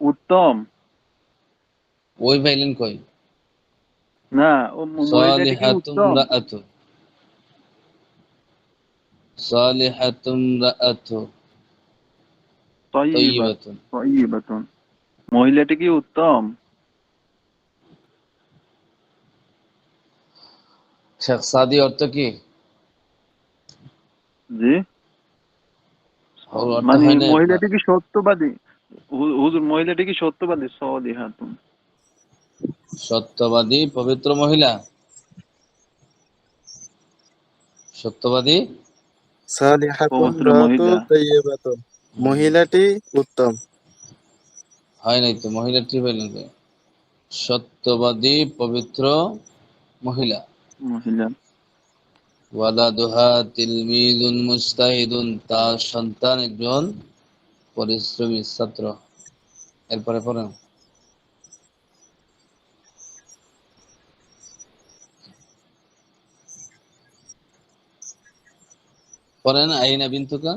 উত্তম। ওই পাইলেন কই? না ও সালিহাতুম উত্তম। রাআতু। সালিহাতুম রাআতু। তয়্যিবা তাইয়িবাতুন মহিলাটি কি উত্তম? শেখ সাদি অর্থ কি? জি। মানে মহিলাটি কি সত্যবাদী? হুজুর মহিলাটি কি সত্যবাদী? সত্যবাদী? পবিত্র মহিলা? সত্যবাদী? পবিত্র মহিলা। মহিলাটি উত্তম। হয় নাই তো মহিলাটি সত্যবাদী পবিত্র মহিলা। মহিলা। ওয়ালাদুহা তিলমিদুন মুস্তাহিদুন তার সন্তান একজন পরিশ্রমী ছাত্র। এরপরে পড়েন। পড়েন আইনা বিন্তুকা।